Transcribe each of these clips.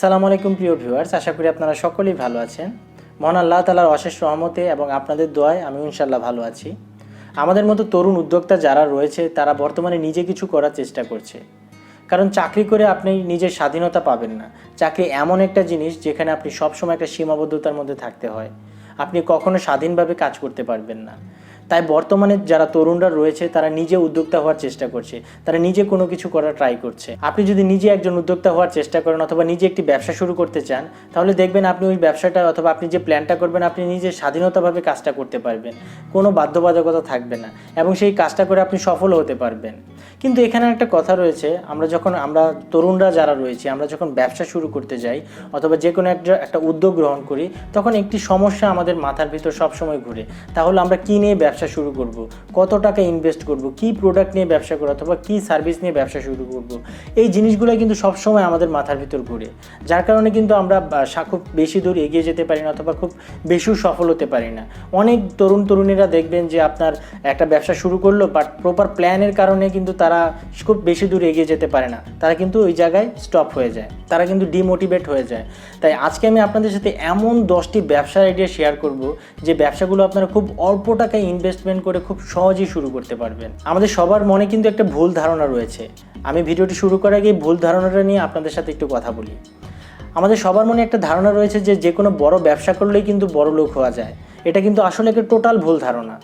সালাম আলাইকুম প্রিয় ভিউয়ার্স আশা করি আপনারা সকলেই ভালো আছেন। মহান আল্লাহ তালার অশেষ রহমতে এবং আপনাদের দোয়ায় আমি ইনশাল্লাহ ভালো আছি। আমাদের মতো তরুণ উদ্যোক্তা যারা রয়েছে, তারা বর্তমানে নিজে কিছু করার চেষ্টা করছে। কারণ চাকরি করে আপনি নিজের স্বাধীনতা পাবেন না। চাকরি এমন একটা জিনিস যেখানে আপনি সবসময় একটা সীমাবদ্ধতার মধ্যে থাকতে হয়। আপনি কখনো স্বাধীনভাবে কাজ করতে পারবেন না। তাই বর্তমানে যারা তরুণরা রয়েছে, তারা নিজে উদ্যোক্তা হওয়ার চেষ্টা করছে। তারা নিজে কোনো কিছু করার ট্রাই করছে। আপনি যদি নিজে একজন উদ্যোক্তা হওয়ার চেষ্টা করেন অথবা নিজে একটি ব্যবসা শুরু করতে চান, তাহলে দেখবেন আপনি ওই ব্যবসাটা অথবা আপনি যে প্ল্যানটা করবেন, আপনি নিজে স্বাধীনতাভাবে কাজটা করতে পারবেন। কোনো বাধ্যবাধকতা থাকবে না এবং সেই কাজটা করে আপনি সফল হতে পারবেন। কিন্তু এখানে একটা কথা রয়েছে, আমরা যখন, আমরা তরুণরা যারা রয়েছে, আমরা যখন ব্যবসা শুরু করতে যাই অথবা যে কোনো একটা একটা উদ্যোগ গ্রহণ করি, তখন একটি সমস্যা আমাদের মাথার ভিতর সবসময় ঘুরে। তাহলে আমরা কী নিয়ে ব্যবসা শুরু করব, কত টাকা ইনভেস্ট করব, কি প্রোডাক্ট নিয়ে ব্যবসা করব অথবা কি সার্ভিস নিয়ে ব্যবসা শুরু করব, এই জিনিসগুলো কিন্তু সবসময় আমাদের মাথার ভিতর ঘুরে। যার কারণে কিন্তু আমরা খুব বেশি দূর এগিয়ে যেতে পারি না অথবা খুব বেশি সফল হতে পারি না। অনেক তরুণ তরুণীরা দেখবেন যে আপনার একটা ব্যবসা শুরু করল বাট প্রপার প্ল্যানের কারণে কিন্তু তারা খুব বেশি দূর এগিয়ে যেতে পারে না। তারা কিন্তু ওই জায়গায় স্টপ হয়ে যায়। তারা কিন্তু ডিমোটিভেট হয়ে যায়। তাই আজকে আমি আপনাদের সাথে এমন দশটি ব্যবসার আইডিয়া শেয়ার করব, যে ব্যবসাগুলো আপনারা খুব অল্প টাকায় ইনভেস্টমেন্ট করে খুব সহজেই শুরু করতে পারবেন। আমাদের সবার মনে কিন্তু একটা ভুল ধারণা রয়েছে। আমি ভিডিওটি শুরু করার আগে ভুল ধারণাটা নিয়ে আপনাদের সাথে একটু কথা বলি। আমাদের সবার মনে একটা ধারণা রয়েছে যে যে কোনো বড় ব্যবসা করলেই কিন্তু বড় লোক হওয়া যায়। এটা কিন্তু আসলে একটা টোটাল ভুল ধারণা।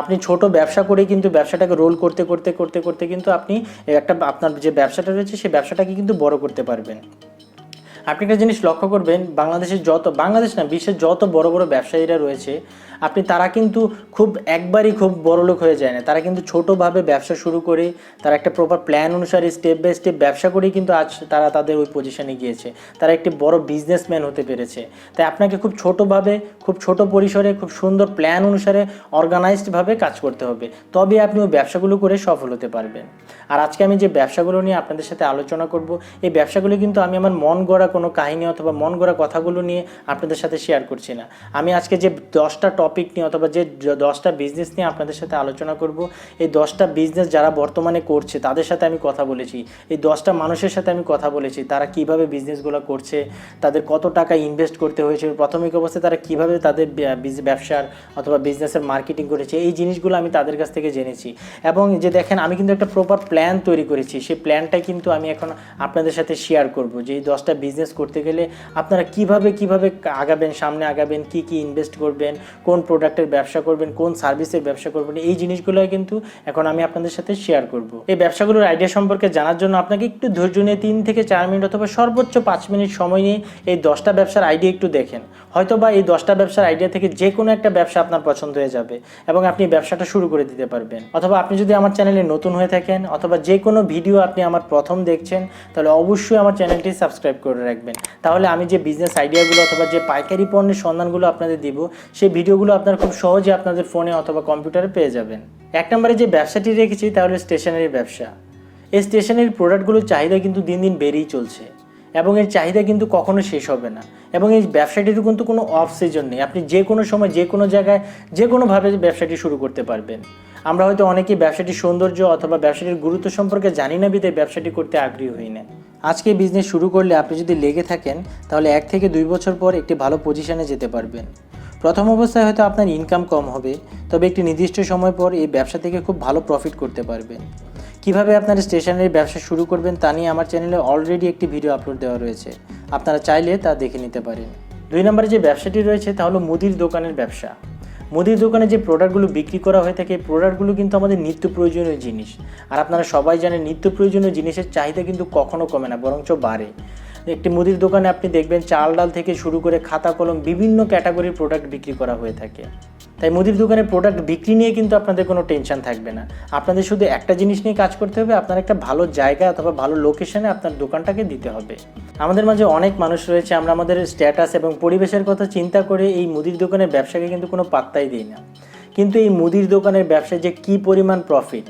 আপনি ছোট ব্যবসা করে কিন্তু ব্যবসাটাকে রোল করতে করতে করতে করতে কিন্তু আপনি একটা আপনার যে ব্যবসাটা রয়েছে সেই ব্যবসাটাকে কিন্তু বড় করতে পারবেন। আপনি একটা জিনিস লক্ষ্য করবেন, বাংলাদেশের যত, বাংলাদেশ না, বিশ্বের যত বড় বড় ব্যবসায়ীরা রয়েছে, আপনি তারা কিন্তু খুব একবারই খুব বড় লোক হয়ে যায় না। তারা কিন্তু ছোটোভাবে ব্যবসা শুরু করে, তারা একটা প্রপার প্ল্যান অনুসারে স্টেপ বাই স্টেপ ব্যবসা করেই কিন্তু আজ তারা তাদের ওই পজিশনে গিয়েছে। তারা একটি বড় বিজনেসম্যান হতে পেরেছে। তাই আপনাকে খুব ছোটোভাবে, খুব ছোট পরিসরে, খুব সুন্দর প্ল্যান অনুসারে অর্গানাইজডভাবে কাজ করতে হবে। তবে আপনি ওই ব্যবসাগুলো করে সফল হতে পারবেন। আর আজকে আমি যে ব্যবসাগুলো নিয়ে আপনাদের সাথে আলোচনা করব, এই ব্যবসাগুলো কিন্তু আমি আমার মন গড়া কোনো কাহিনী অথবা মন গড়া কথাগুলো নিয়ে আপনাদের সাথে শেয়ার করছি না। আমি আজকে যে দশটা টপিক নিয়ে অথবা যে দশটা বিজনেস নিয়ে আপনাদের সাথে আলোচনা করব, এই দশটা বিজনেস যারা বর্তমানে করছে, তাদের সাথে আমি কথা বলেছি। এই দশটা মানুষের সাথে আমি কথা বলেছি, তারা কীভাবে বিজনেসগুলো করছে, তাদের কত টাকা ইনভেস্ট করতে হয়েছে, প্রাথমিক অবস্থায় তারা কীভাবে তাদের ব্যবসার অথবা বিজনেসের মার্কেটিং করেছে, এই জিনিসগুলো আমি তাদের কাছ থেকে জেনেছি। এবং যে দেখেন, আমি কিন্তু একটা প্রপার প্ল্যান তৈরি করেছি, সেই প্ল্যানটাই কিন্তু আমি এখন আপনাদের সাথে শেয়ার করব, যে এই দশটা বিজনেস করতে গেলে আপনারা কীভাবে কীভাবে আগাবেন, সামনে আগাবেন, কি কি ইনভেস্ট করবেন, কোন প্রোডাক্টের ব্যবসা করবেন, কোন সার্ভিসের ব্যবসা করবেন, এই জিনিসগুলো কিন্তু এখন আমি আপনাদের সাথে শেয়ার করব। এই ব্যবসাগুলোর আইডিয়া সম্পর্কে জানার জন্য আপনাকে একটু ধৈর্য নিয়ে তিন থেকে চার মিনিট অথবা সর্বোচ্চ পাঁচ মিনিট সময় নিয়ে এই দশটা ব্যবসার আইডিয়া একটু দেখেন। হয়তো বা এই দশটা ব্যবসার আইডিয়া থেকে যে কোনো একটা ব্যবসা আপনার পছন্দ হয়ে যাবে এবং আপনি ব্যবসাটা শুরু করে দিতে পারবেন। অথবা আপনি যদি আমার চ্যানেলে নতুন হয়ে থাকেন অথবা যে কোনো ভিডিও আপনি আমার প্রথম দেখছেন, তাহলে অবশ্যই আমার চ্যানেলটি সাবস্ক্রাইব করে রাখবেন। তাহলে আমি যে বিজনেস আইডিয়াগুলো অথবা যে পাইকারি পণ্যের সন্ধানগুলো আপনাদের দিব, সেই ভিডিওগুলো আপনারা খুব সহজে আপনাদের ফোনে অথবা কম্পিউটারে পেয়ে যাবেন। এক নম্বরে যে ব্যবসাটি রেখেছি তাহলে স্টেশনারি ব্যবসা। এই স্টেশনারি প্রোডাক্টগুলোর চাহিদা কিন্তু দিন দিন বেড়েই চলছে এবং এর চাহিদা কিন্তু কখনো শেষ হবে না এবং এই ব্যবসাটির কিন্তু কোনো অফ সিজন নেই। আপনি যে কোনো সময়, যে কোনো জায়গায়, যে কোনোভাবে ব্যবসাটি শুরু করতে পারবেন। আমরা হয়তো অনেকেই ব্যবসাটির সৌন্দর্য অথবা ব্যবসাটির গুরুত্ব সম্পর্কে জানি না বিধে ব্যবসাটি করতে আগ্রহী হই না। আজকে বিজনেস শুরু করলে আপনি যদি লেগে থাকেন, তাহলে এক থেকে দুই বছর পর একটি ভালো পজিশনে যেতে পারবেন। প্রথম অবস্থায় হয়তো আপনার ইনকাম কম হবে, তবে একটি নির্দিষ্ট সময় পর এই ব্যবসা থেকে খুব ভালো প্রফিট করতে পারবেন। কীভাবে আপনার স্টেশনারি ব্যবসা শুরু করবেন তা নিয়ে আমার চ্যানেলে অলরেডি একটি ভিডিও আপলোড দেওয়া রয়েছে। আপনারা চাইলে তা দেখে নিতে পারেন। দুই নম্বরে যে ব্যবসাটি রয়েছে, তা হলো মুদির দোকানের ব্যবসা। মুদির দোকানে যে প্রোডাক্টগুলো বিক্রি করা হয়ে থাকে এই প্রোডাক্টগুলো কিন্তু আমাদের নিত্য প্রয়োজনীয় জিনিস। আর আপনারা সবাই জানেন, নিত্য প্রয়োজনীয় জিনিসের চাহিদা কিন্তু কখনো কমে না, বরঞ্চ বাড়ে। একটি মুদির দোকানে আপনি দেখবেন, চাল ডাল থেকে শুরু করে খাতা কলম বিভিন্ন ক্যাটাগরির প্রোডাক্ট বিক্রি করা হয়ে থাকে। তাই মুদির দোকানে প্রোডাক্ট বিক্রি নিয়ে কিন্তু আপনাদের কোনো টেনশন থাকবে না। আপনাদের শুধু একটা জিনিস নিয়ে কাজ করতে হবে, আপনার একটা ভালো জায়গা অথবা ভালো লোকেশনে আপনার দোকানটাকে দিতে হবে। আমাদের মাঝে অনেক মানুষ রয়েছে, আমরা আমাদের স্ট্যাটাস এবং পরিবেশের কথা চিন্তা করে এই মুদির দোকানের ব্যবসাকে কিন্তু কোনো পাত্তাই দিই না। কিন্তু এই মুদির দোকানের ব্যবসায় যে কী পরিমাণ প্রফিট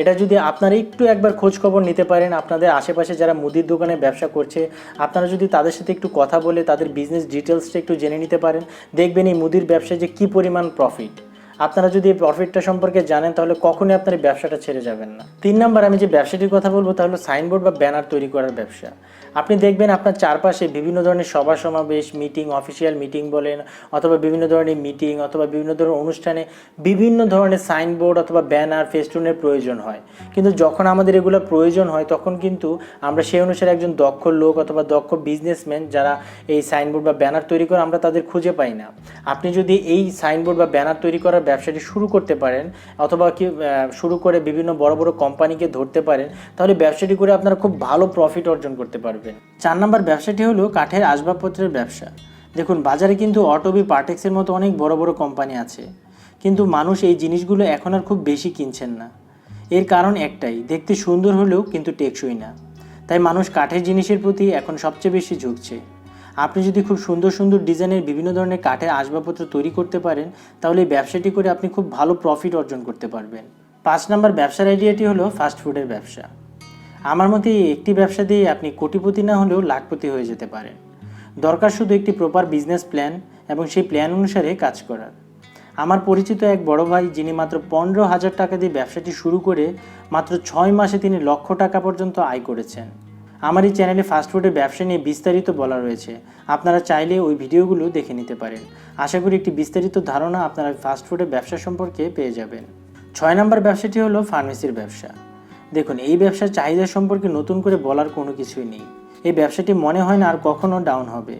এটা যদি আপনারা একটু একবার খোঁজ খবর নিতে পারেন, আপনাদের আশেপাশে যারা মুদির দোকানে ব্যবসা করছে, আপনারা যদি তাদের সাথে একটু কথা বলে তাদের বিজনেস ডিটেলসটা একটু জেনে নিতে পারেন, দেখবেন এই মুদির ব্যবসায় যে কী পরিমাণ প্রফিট আপনারা যদি এই প্রফিটটা সম্পর্কে জানেন, তাহলে কখনই আপনার ব্যবসাটা ছেড়ে যাবেন না। তিন নাম্বার আমি যে ব্যবসাটির কথা বলব তাহলে সাইনবোর্ড বা ব্যানার তৈরি করার ব্যবসা। আপনি দেখবেন আপনার চারপাশে বিভিন্ন ধরনের সভা সমাবেশ মিটিং অফিসিয়াল মিটিং বলেন, অথবা বিভিন্ন ধরনের মিটিং অথবা বিভিন্ন ধরনের অনুষ্ঠানে বিভিন্ন ধরনের সাইনবোর্ড অথবা ব্যানার ফেস্টুনের প্রয়োজন হয়। কিন্তু যখন আমাদের এগুলো প্রয়োজন হয়, তখন কিন্তু আমরা সেই অনুসারে একজন দক্ষ লোক অথবা দক্ষ বিজনেসম্যান যারা এই সাইনবোর্ড বা ব্যানার তৈরি করে, আমরা তাদের খুঁজে পাই না। আপনি যদি এই সাইনবোর্ড বা ব্যানার তৈরি করার ব্যবসাটি শুরু করতে পারেন, অথবা কি শুরু করে বিভিন্ন বড় বড় কোম্পানিকে ধরতে পারেন, তাহলে ব্যবসাটি করে আপনারা খুব ভালো প্রফিট অর্জন করতে পারবেন। চার নম্বর ব্যবসাটি হলো কাঠের আসবাবপত্রের ব্যবসা। দেখুন, বাজারে কিন্তু অটোবি পার্টেক্সের মতো অনেক বড় বড় কোম্পানি আছে। কিন্তু মানুষ এই জিনিসগুলো এখন আর খুব বেশি কিনছেন না। এর কারণ একটাই, দেখতে সুন্দর হলেও কিন্তু টেকসই না। তাই মানুষ কাঠের জিনিসের প্রতি এখন সবচেয়ে বেশি ঝুঁকছে। আপনি যদি খুব সুন্দর সুন্দর ডিজাইনের বিভিন্ন ধরনের কাঠের আসবাবপত্র তৈরি করতে পারেন, তাহলে এই ব্যবসাটি করে আপনি খুব ভালো প্রফিট অর্জন করতে পারবেন। পাঁচ নম্বর ব্যবসার আইডিয়াটি হলো ফাস্টফুডের ব্যবসা। আমার মতে একটি ব্যবসা দিয়ে আপনি কোটিপতি না হলেও লাখপতি হয়ে যেতে পারেন। দরকার শুধু একটি প্রপার বিজনেস প্ল্যান এবং সেই প্ল্যান অনুসারে কাজ করার। আমার পরিচিত এক বড় ভাই যিনি মাত্র পনেরো হাজার টাকা দিয়ে ব্যবসাটি শুরু করে মাত্র ছয় মাসে তিনি লক্ষ টাকা পর্যন্ত আয় করেছেন। আমার এই চ্যানেলে ফাস্টফুডের ব্যবসা নিয়ে বিস্তারিত বলা রয়েছে। আপনারা চাইলে ওই ভিডিওগুলো দেখে নিতে পারেন। আশা করি একটি বিস্তারিত ধারণা আপনারা ফাস্টফুডের ব্যবসা সম্পর্কে পেয়ে যাবেন। ছয় নম্বর ব্যবসাটি হলো ফার্মেসির ব্যবসা। দেখুন, এই ব্যবসার চাহিদা সম্পর্কে নতুন করে বলার কোনো কিছুই নেই। এই ব্যবসাটি মনে হয় না আর কখনো ডাউন হবে।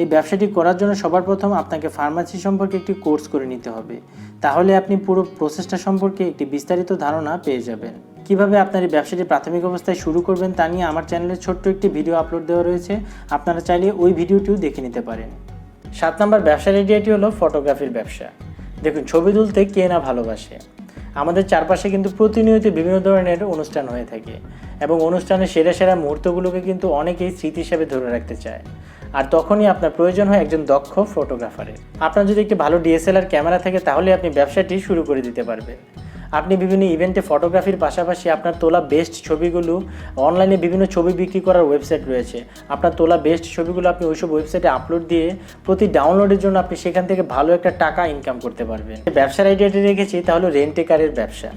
এই ব্যবসাটি করার জন্য সবার প্রথম আপনাকে ফার্মাসি সম্পর্কে একটি কোর্স করে নিতে হবে। তাহলে আপনি পুরো প্রসেসটা সম্পর্কে একটি বিস্তারিত ধারণা পেয়ে যাবেন। কীভাবে আপনার এই ব্যবসাটি প্রাথমিক অবস্থায় শুরু করবেন তা নিয়ে আমার চ্যানেলে ছোট্ট একটি ভিডিও আপলোড দেওয়া রয়েছে। আপনারা চাইলে ওই ভিডিওটিও দেখে নিতে পারেন। সাত নম্বর ব্যবসার আইডিয়াটি হলো ফটোগ্রাফির ব্যবসা। দেখুন, ছবি তুলতে কে না ভালোবাসে। আমাদের চারপাশে কিন্তু প্রতিনিয়ত বিভিন্ন ধরনের অনুষ্ঠান হয়ে থাকে এবং অনুষ্ঠানের সেরা সেরা মুহূর্তগুলোকে কিন্তু অনেকেই স্মৃতি হিসাবে ধরে রাখতে চায়। আর তখনই আপনার প্রয়োজন হয় একজন দক্ষ ফটোগ্রাফারের আপনার যদি একটি ভালো ডিএসএলআর ক্যামেরা থাকে তাহলে আপনি ব্যবসাটি শুরু করে দিতে পারবেন। আপনি বিভিন্ন ইভেন্টে ফটোগ্রাফির পাশাপাশি আপনার তোলা বেস্ট ছবিগুলো অনলাইনে বিভিন্ন ছবি বিক্রি করার ওয়েবসাইট রয়েছে। আপনার তোলা বেস্ট ছবিগুলো আপনি ওইসব ওয়েবসাইটে আপলোড দিয়ে প্রতি ডাউনলোডের জন্য আপনি সেখান থেকে ভালো একটা টাকা ইনকাম করতে পারবেন। ব্যবসার আইডিয়াটি রেখেছি, তাহলে রেন্টেকারের ব্যবসা।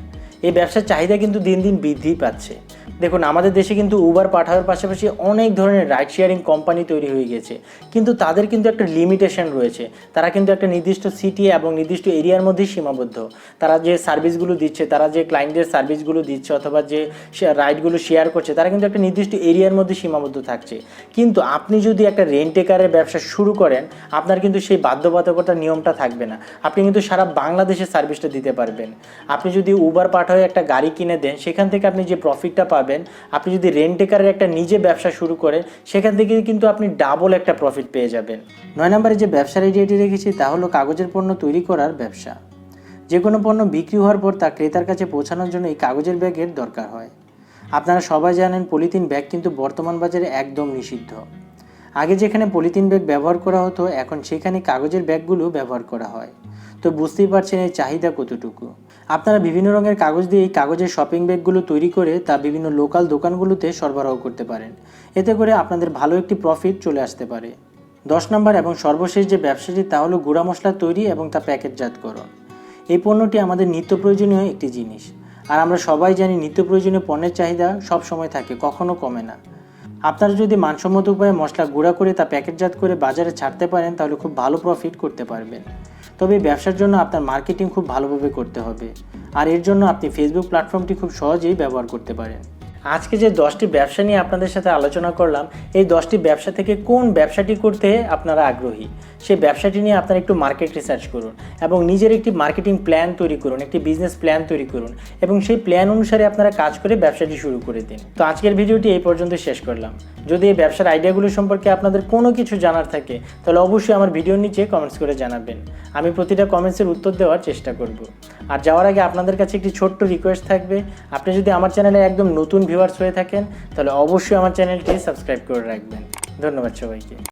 এই ব্যবসার চাহিদা কিন্তু দিন দিন বৃদ্ধি পাচ্ছে। দেখুন, আমাদের দেশে কিন্তু উবার পাঠানোর পাশাপাশি অনেক ধরনের রাইড শেয়ারিং কোম্পানি তৈরি হয়ে গেছে। কিন্তু তাদের কিন্তু একটা লিমিটেশন রয়েছে। তারা কিন্তু একটা নির্দিষ্ট সিটি এবং নির্দিষ্ট এরিয়ার মধ্যেই সীমাবদ্ধ। তারা যে সার্ভিসগুলো দিচ্ছে, তারা যে ক্লায়েন্টদের সার্ভিসগুলো দিচ্ছে অথবা যে রাইডগুলো শেয়ার করছে, তারা কিন্তু একটা নির্দিষ্ট এরিয়ার মধ্যে সীমাবদ্ধ থাকছে। কিন্তু আপনি যদি একটা রেন্টেকারের ব্যবসা শুরু করেন, আপনার কিন্তু সেই বাধ্যবাধকতার নিয়মটা থাকবে না। আপনি কিন্তু সারা বাংলাদেশে সার্ভিসটা দিতে পারবেন। আপনি যদি উবার পাঠায় একটা গাড়ি কিনে দেন, সেখান থেকে আপনি যে প্রফিটটা পাবেন আপনি যদি রেন্টেকারের একটা নিজে ব্যবসা শুরু করেন, সেখান থেকে কিন্তু আপনি ডাবল একটা প্রফিট পেয়ে যাবেন। নয় নম্বরে যে ব্যবসার আইডিয়াটি রেখেছি, তা হলো কাগজের পণ্য তৈরি করার ব্যবসা। যে কোনো পণ্য বিক্রি হওয়ার পর তা ক্রেতার কাছে পৌঁছানোর জন্য এই কাগজের ব্যাগের দরকার হয়। আপনারা সবাই জানেন, পলিথিন ব্যাগ কিন্তু বর্তমান বাজারে একদম নিষিদ্ধ। আগে যেখানে পলিথিন ব্যাগ ব্যবহার করা হতো, এখন সেখানে কাগজের ব্যাগগুলো ব্যবহার করা হয়। তো বুঝতেই পারছেন এই চাহিদা কতটুকু। আপনারা বিভিন্ন রঙের কাগজ দিয়ে এই কাগজের শপিং ব্যাগগুলো তৈরি করে তা বিভিন্ন লোকাল দোকানগুলোতে সরবরাহ করতে পারেন। এতে করে আপনাদের ভালো একটি প্রফিট চলে আসতে পারে। দশ নম্বর এবং সর্বশেষ যে ব্যবসাটি তা হলো গুঁড়া মশলা তৈরি এবং তা প্যাকেটজাতকরণ। এই পণ্যটি আমাদের নিত্য প্রয়োজনীয় একটি জিনিস। আর আমরা সবাই জানি নিত্য প্রয়োজনীয় পণ্যের চাহিদা সব সময় থাকে, কখনো কমে না। আপনারা যদি মানসম্মত উপায়ে মশলা গুঁড়া করে তা প্যাকেটজাত করে বাজারে ছাড়তে পারেন, তাহলে খুব ভালো প্রফিট করতে পারবেন। তবে ব্যবসার জন্য আপনার মার্কেটিং খুব ভালোভাবে করতে হবে। আর এর জন্য আপনি ফেসবুক প্ল্যাটফর্মটি খুব সহজেই ব্যবহার করতে পারেন। আজকে যে দশটি ব্যবসা নিয়ে আপনাদের সাথে আলোচনা করলাম, এই দশটি ব্যবসা থেকে কোন ব্যবসাটি করতে আপনারা আগ্রহী? সেই ব্যবসাটি নিয়ে আপনারা একটু মার্কেট রিসার্চ করুন এবং নিজের একটি মার্কেটিং প্ল্যান তৈরি করুন, একটি বিজনেস প্ল্যান তৈরি করুন এবং সেই প্ল্যান অনুসারে আপনারা কাজ করে ব্যবসাটি শুরু করে দিন। তো আজকের ভিডিওটি এই পর্যন্ত শেষ করলাম। যদি এই ব্যবসার আইডিয়াগুলো সম্পর্কে আপনাদের কোনো কিছু জানার থাকে, তাহলে অবশ্যই আমার ভিডিওর নিচে কমেন্টস করে জানাবেন। আমি প্রতিটা কমেন্টসের উত্তর দেওয়ার চেষ্টা করব। আর যাওয়ার আগে আপনাদের কাছে একটি ছোট্ট রিকোয়েস্ট থাকবে। আপনি যদি আমার চ্যানেলে একদম নতুন ভিউয়ার্স হয়ে থাকেন, তাহলে অবশ্যই আমার চ্যানেলটি সাবস্ক্রাইব করে রাখবেন। ধন্যবাদ সবাইকে।